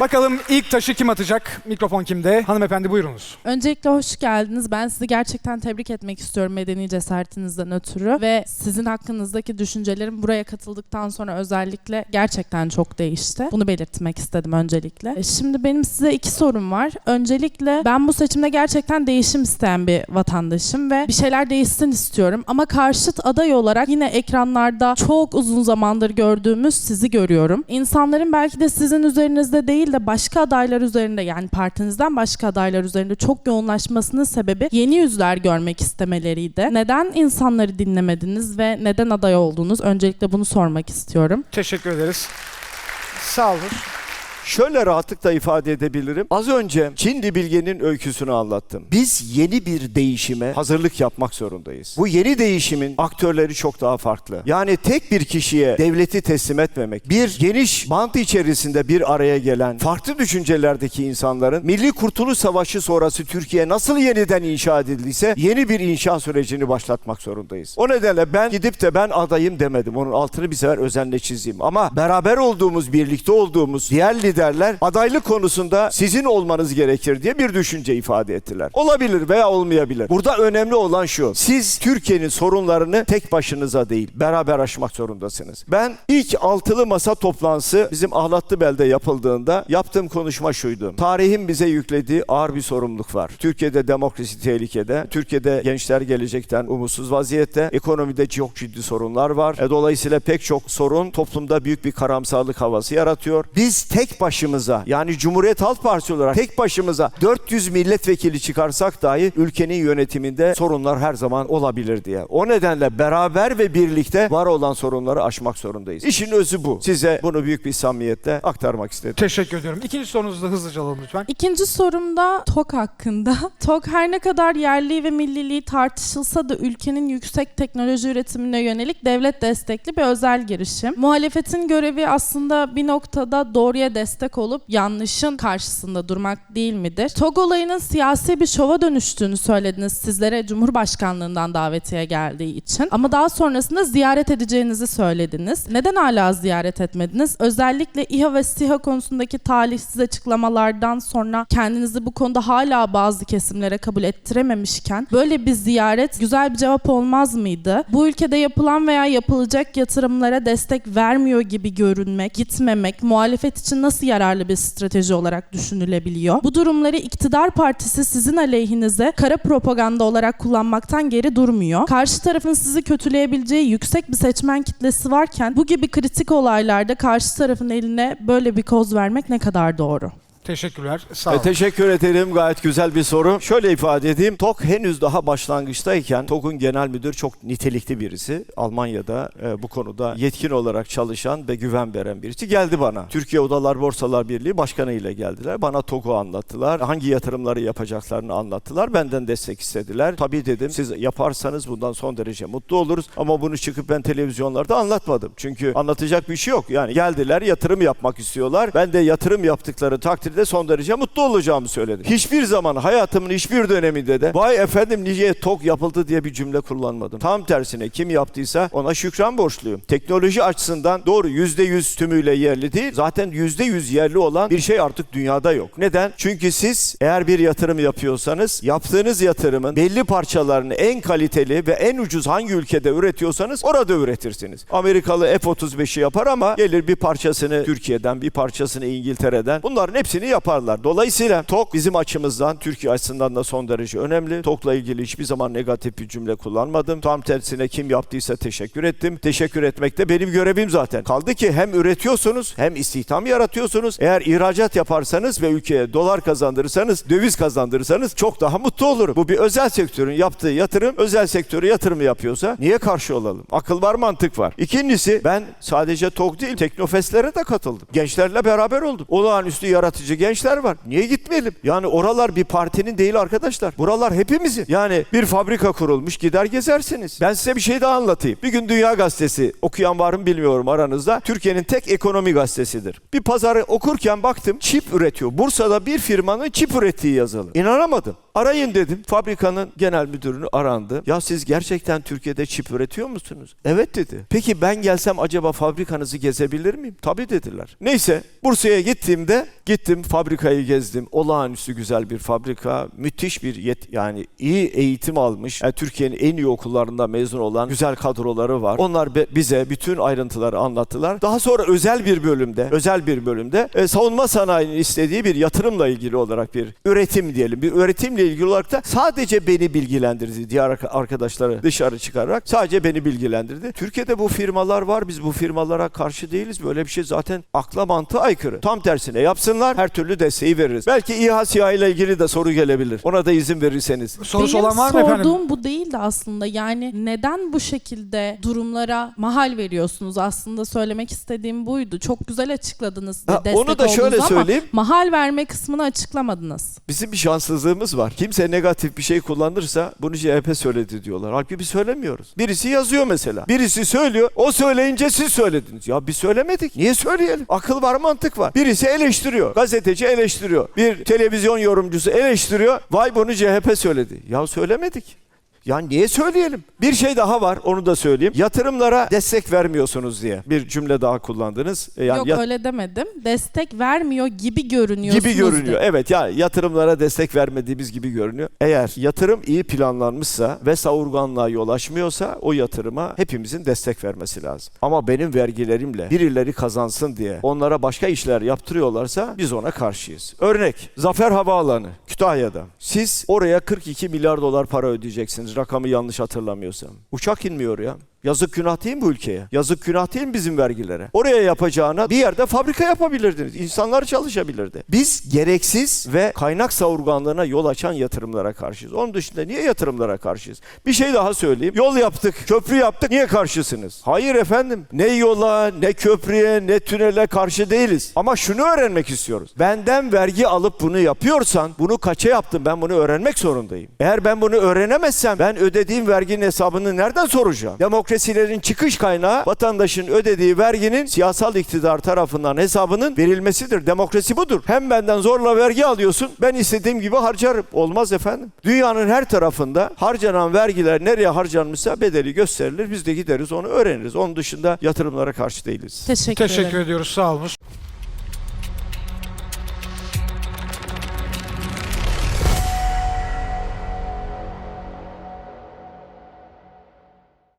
Bakalım ilk taşı kim atacak? Mikrofon kimde? Hanımefendi buyurunuz. Öncelikle hoş geldiniz. Ben sizi gerçekten tebrik etmek istiyorum medeni cesaretinizden ötürü ve sizin hakkınızdaki düşüncelerim buraya katıldıktan sonra özellikle gerçekten çok değişti. Bunu belirtmek istedim öncelikle. E, Şimdi benim size iki sorum var. Öncelikle ben bu seçimde gerçekten değişim isteyen bir vatandaşım ve bir şeyler değişsin istiyorum ama karşıt aday olarak yine ekranlarda çok uzun zamandır gördüğümüz sizi görüyorum. İnsanların belki de sizin üzerinizde değil de başka adaylar üzerinde yani partinizden başka adaylar üzerinde çok yoğunlaşmasının sebebi yeni yüzler görmek istemeleriydi. Neden insanları dinlemediniz ve neden aday oldunuz? Öncelikle bunu sormak istiyorum. Teşekkür ederiz. Sağ olun. Şöyle rahatlıkla ifade edebilirim. Az önce Çinli Bilge'nin öyküsünü anlattım. Biz yeni bir değişime hazırlık yapmak zorundayız. Bu yeni değişimin aktörleri çok daha farklı. Yani tek bir kişiye devleti teslim etmemek, bir geniş bant içerisinde bir araya gelen farklı düşüncelerdeki insanların Milli Kurtuluş Savaşı sonrası Türkiye nasıl yeniden inşa edildiyse yeni bir inşa sürecini başlatmak zorundayız. O nedenle ben gidip de ben adayım demedim. Onun altını bir sefer özenle çizeyim. Ama beraber olduğumuz, birlikte olduğumuz diğer liderler adaylık konusunda sizin olmanız gerekir diye bir düşünce ifade ettiler. Olabilir veya olmayabilir. Burada önemli olan şu. Siz Türkiye'nin sorunlarını tek başınıza değil, beraber aşmak zorundasınız. Ben ilk altılı masa toplantısı bizim Ahlatlıbel'de yapıldığında yaptığım konuşma şuydu. Tarihin bize yüklediği ağır bir sorumluluk var. Türkiye'de demokrasi tehlikede. Türkiye'de gençler gelecekten umutsuz vaziyette. Ekonomide çok ciddi sorunlar var. E, dolayısıyla pek çok sorun toplumda büyük bir karamsarlık havası yaratıyor. Biz tek başımıza yani Cumhuriyet Halk Partisi olarak tek başımıza 400 milletvekili çıkarsak dahi ülkenin yönetiminde sorunlar her zaman olabilir diye. O nedenle beraber ve birlikte var olan sorunları aşmak zorundayız. İşin özü bu. Size bunu büyük bir samimiyetle aktarmak istedim. Teşekkür ediyorum. İkinci sorunuzu da hızlıca alalım lütfen. İkinci sorum da TOK hakkında. TOK her ne kadar yerli ve milliliği tartışılsa da ülkenin yüksek teknoloji üretimine yönelik devlet destekli bir özel girişim. Muhalefetin görevi aslında bir noktada doğruya destek olup yanlışın karşısında durmak değil midir? TOG olayının siyasi bir şova dönüştüğünü söylediniz sizlere Cumhurbaşkanlığından davetiye geldiği için. Ama daha sonrasında ziyaret edeceğinizi söylediniz. Neden hala ziyaret etmediniz? Özellikle İHA ve SİHA konusundaki talihsiz açıklamalardan sonra kendinizi bu konuda hala bazı kesimlere kabul ettirememişken böyle bir ziyaret güzel bir cevap olmaz mıydı? Bu ülkede yapılan veya yapılacak yatırımlara destek vermiyor gibi görünmek, gitmemek muhalefet için nasıl yararlı bir strateji olarak düşünülebiliyor? Bu durumları iktidar partisi sizin aleyhinize kara propaganda olarak kullanmaktan geri durmuyor. Karşı tarafın sizi kötüleyebileceği yüksek bir seçmen kitlesi varken bu gibi kritik olaylarda karşı tarafın eline böyle bir koz vermek ne kadar doğru? Teşekkürler. Sağ E, olun. teşekkür ederim. Gayet güzel bir soru. Şöyle ifade edeyim. TOK henüz daha başlangıçtayken TOK'un genel müdür çok nitelikli birisi. Almanya'da e, bu konuda yetkin olarak çalışan ve güven veren birisi. Geldi bana. Türkiye Odalar Borsalar Birliği Başkanı ile geldiler. Bana TOK'u anlattılar. Hangi yatırımları yapacaklarını anlattılar. Benden destek istediler. Tabii dedim siz yaparsanız bundan son derece mutlu oluruz. Ama bunu çıkıp ben televizyonlarda anlatmadım. Çünkü anlatacak bir şey yok. Yani geldiler yatırım yapmak istiyorlar. Ben de yatırım yaptıkları takdirde son derece mutlu olacağımı söyledim. Hiçbir zaman hayatımın hiçbir döneminde de vay efendim niye tok yapıldı diye bir cümle kullanmadım. Tam tersine kim yaptıysa ona şükran borçluyum. Teknoloji açısından doğru %100 tümüyle yerli değil. Zaten %100 yerli olan bir şey artık dünyada yok. Neden? Çünkü siz eğer bir yatırım yapıyorsanız yaptığınız yatırımın belli parçalarını en kaliteli ve en ucuz hangi ülkede üretiyorsanız orada üretirsiniz. Amerikalı F-35'i yapar ama gelir bir parçasını Türkiye'den bir parçasını İngiltere'den bunların hepsini yaparlar. Dolayısıyla TOK bizim açımızdan Türkiye açısından da son derece önemli. TOK'la ilgili hiçbir zaman negatif bir cümle kullanmadım. Tam tersine kim yaptıysa teşekkür ettim. Teşekkür etmek de benim görevim zaten. Kaldı ki hem üretiyorsunuz hem istihdam yaratıyorsunuz. Eğer ihracat yaparsanız ve ülkeye dolar kazandırırsanız, döviz kazandırırsanız çok daha mutlu olurum. Bu bir özel sektörün yaptığı yatırım, özel sektörü yatırımı yapıyorsa niye karşı olalım? Akıl var, mantık var. İkincisi ben sadece TOK değil, Teknofestlere de katıldım. Gençlerle beraber oldum. Olağanüstü yaratıcı gençler var. Niye gitmeyelim? Yani oralar bir partinin değil arkadaşlar. Buralar hepimizin. Yani bir fabrika kurulmuş gider gezersiniz. Ben size bir şey daha anlatayım. Bir gün Dünya Gazetesi okuyan var mı bilmiyorum aranızda. Türkiye'nin tek ekonomi gazetesidir. Bir pazarı okurken baktım çip üretiyor. Bursa'da bir firmanın çip ürettiği yazılı. İnanamadım. Arayın dedim. Fabrikanın genel müdürünü arandı. Ya siz gerçekten Türkiye'de çip üretiyor musunuz? Evet dedi. Peki ben gelsem acaba fabrikanızı gezebilir miyim? Tabii dediler. Neyse Bursa'ya gittiğimde gittim fabrikayı gezdim. Olağanüstü güzel bir fabrika. Müthiş bir yet yani iyi eğitim almış. Yani Türkiye'nin en iyi okullarında mezun olan güzel kadroları var. Onlar be- bize bütün ayrıntıları anlattılar. Daha sonra özel bir bölümde, özel bir bölümde e, savunma sanayinin istediği bir yatırımla ilgili olarak bir üretim diyelim. Bir üretimle ilgili olarak da sadece beni bilgilendirdi. Diğer arka- arkadaşları dışarı çıkararak sadece beni bilgilendirdi. Türkiye'de bu firmalar var. Biz bu firmalara karşı değiliz. Böyle bir şey zaten akla mantığa aykırı. Tam tersine yapsınlar. Her türlü desteği veririz. Belki İHA SİHA ile ilgili de soru gelebilir. Ona da izin verirseniz. Sorusu Benim olan var mı efendim? sorduğum bu değildi aslında. Yani neden bu şekilde durumlara mahal veriyorsunuz? Aslında söylemek istediğim buydu. Çok güzel açıkladınız. Ha, destek onu da şöyle ama söyleyeyim. mahal verme kısmını açıklamadınız. Bizim bir şanssızlığımız var. Kimse negatif bir şey kullanırsa bunu CHP söyledi diyorlar. Halbuki biz söylemiyoruz. Birisi yazıyor mesela. Birisi söylüyor. O söyleyince siz söylediniz. Ya biz söylemedik. Niye söyleyelim? Akıl var mantık var. Birisi eleştiriyor. Gazeteci eleştiriyor. Bir televizyon yorumcusu eleştiriyor. Vay bunu CHP söyledi. Ya söylemedik. Ya niye söyleyelim? Bir şey daha var onu da söyleyeyim. Yatırımlara destek vermiyorsunuz diye bir cümle daha kullandınız. E, Yani Yok öyle demedim. Destek vermiyor gibi görünüyorsunuz. gibi görünüyor. Evet yani yatırımlara destek vermediğimiz gibi görünüyor. Eğer yatırım iyi planlanmışsa ve savurganlığa yol açmıyorsa o yatırıma hepimizin destek vermesi lazım. Ama benim vergilerimle birileri kazansın diye onlara başka işler yaptırıyorlarsa biz ona karşıyız. Örnek Zafer Havaalanı Kütahya'da. Siz oraya 42 milyar dolar para ödeyeceksiniz rakamı yanlış hatırlamıyorsam. Uçak inmiyor ya. Yazık günah değil mi bu ülkeye? Yazık günah değil mi bizim vergilere? Oraya yapacağına bir yerde fabrika yapabilirdiniz. İnsanlar çalışabilirdi. Biz gereksiz ve kaynak savurganlığına yol açan yatırımlara karşıyız. Onun dışında niye yatırımlara karşıyız? Bir şey daha söyleyeyim. Yol yaptık, köprü yaptık. Niye karşısınız? Hayır efendim. Ne yola, ne köprüye, ne tünele karşı değiliz. Ama şunu öğrenmek istiyoruz. Benden vergi alıp bunu yapıyorsan bunu kaça yaptın? Ben bunu öğrenmek zorundayım. Eğer ben bunu öğrenemezsem ben ödediğim verginin hesabını nereden soracağım? Demokrasilerin çıkış kaynağı vatandaşın ödediği verginin siyasal iktidar tarafından hesabının verilmesidir. Demokrasi budur. Hem benden zorla vergi alıyorsun ben istediğim gibi harcarım. Olmaz efendim. Dünyanın her tarafında harcanan vergiler nereye harcanmışsa bedeli gösterilir. Biz de gideriz onu öğreniriz. Onun dışında yatırımlara karşı değiliz. Teşekkür. Teşekkür ediyoruz. Sağ olun.